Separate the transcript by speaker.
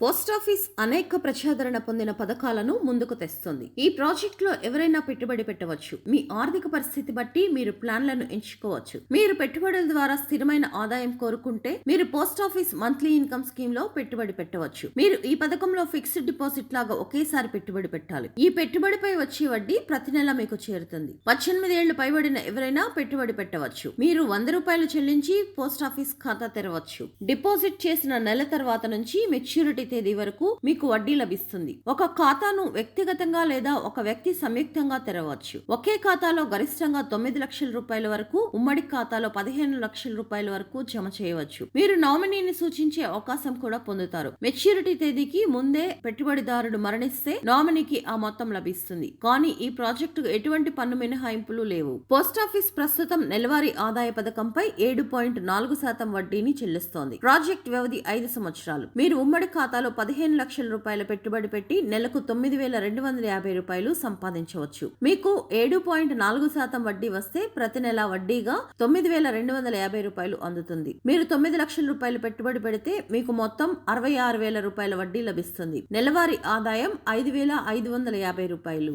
Speaker 1: Post office అనేక ప్రజాదరణ పొందిన పథకాలను ముందుకు తెస్తుంది. ఈ ప్రాజెక్టులో ఎవరైనా పెట్టుబడి పెట్టవచ్చు. మీ ఆర్థిక పరిస్థితి బట్టి మీరు ప్లాన్లను ఎంచుకోవచ్చు. మీరు పెట్టుబడుల ద్వారా స్థిరమైన ఆదాయం కోరుకుంటే మీరు పోస్టాఫీస్ మంత్లీ ఇన్కమ్ స్కీమ్లో పెట్టుబడి పెట్టవచ్చు. మీరు ఈ పథకంలో ఫిక్స్డ్ డిపాజిట్ లాగా ఒకేసారి పెట్టుబడి పెట్టాలి. ఈ పెట్టుబడిపై వచ్చే వడ్డీ ప్రతి నెల మీకు చేరుతుంది. పద్దెనిమిది ఏళ్ళు పైబడిన ఎవరైనా పెట్టుబడి పెట్టవచ్చు. మీరు వంద రూపాయలు చెల్లించి పోస్టాఫీస్ ఖాతా తెరవచ్చు. డిపాజిట్ చేసిన నెల తర్వాత నుంచి మెచ్యూరిటీ తేదీ వరకు మీకు వడ్డీ లభిస్తుంది. ఒక ఖాతాను వ్యక్తిగతంగా లేదా ఒక వ్యక్తి సంయుక్తంగా తెరవచ్చు. ఒకే ఖాతాలో గరిష్టంగా తొమ్మిది లక్షల రూపాయల వరకు ఉమ్మడి ఖాతాలో పదిహేను లక్షల రూపాయల వరకు జమ చేయవచ్చు. మీరు నామినీని సూచించే అవకాశం కూడా పొందుతారు. మెచ్యూరిటీ తేదీకి ముందే పెట్టుబడిదారుడు మరణిస్తే నామినీకి ఆ మొత్తం లభిస్తుంది. కానీ ఈ ప్రాజెక్టుకు ఎటువంటి పన్ను మినహాయింపులు లేవు. పోస్టాఫీస్ ప్రస్తుతం నెలవారీ ఆదాయ పథకంపై ఏడు పాయింట్ నాలుగు శాతం వడ్డీని చెల్లిస్తోంది. ప్రాజెక్ట్ వ్యవధి ఐదు సంవత్సరాలు. మీరు ఉమ్మడి ఖాతా ఖాతాలో పదిహేను లక్షల రూపాయల పెట్టుబడి పెట్టి నెలకు తొమ్మిది వేల రెండు వందల యాభై రూపాయలు సంపాదించవచ్చు. మీకు ఏడు పాయింట్ నాలుగు శాతం వడ్డీ వస్తే ప్రతి నెల వడ్డీగా తొమ్మిది వేల రెండు వందల యాభై రూపాయలు అందుతుంది. మీరు తొమ్మిది లక్షల రూపాయలు పెట్టుబడి పెడితే మీకు మొత్తం అరవై ఆరు వేల రూపాయల వడ్డీ లభిస్తుంది. నెలవారీ ఆదాయం ఐదు వేల ఐదు వందల యాభై రూపాయలు.